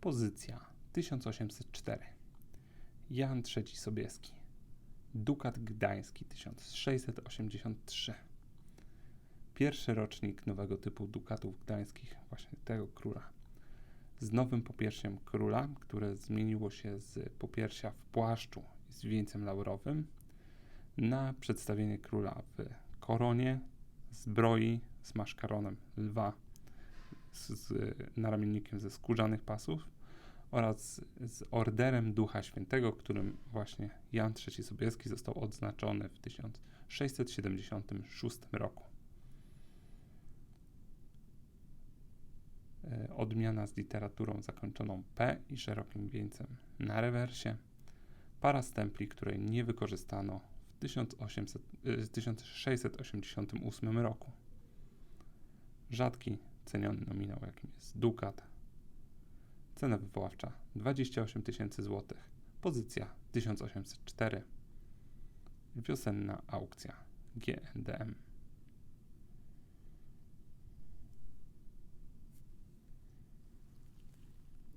Pozycja 1804. Jan III Sobieski. Dukat Gdański 1683. Pierwszy rocznik nowego typu dukatów gdańskich, właśnie tego króla. Z nowym popiersiem króla, które zmieniło się z popiersia w płaszczu z wieńcem laurowym na przedstawienie króla w koronie, zbroi z maszkaronem lwa z, z naramiennikiem ze skórzanych pasów oraz z orderem Ducha Świętego, którym właśnie Jan III Sobieski został odznaczony w 1676 roku. E, Odmiana z literaturą zakończoną P i szerokim wieńcem na rewersie. Para stempli, której nie wykorzystano w 1800, e, 1688 roku. Rzadki, ceniony nominał, jakim jest dukat. Cena wywoławcza 28 tysięcy złotych. Pozycja 1804. Wiosenna aukcja GNDM.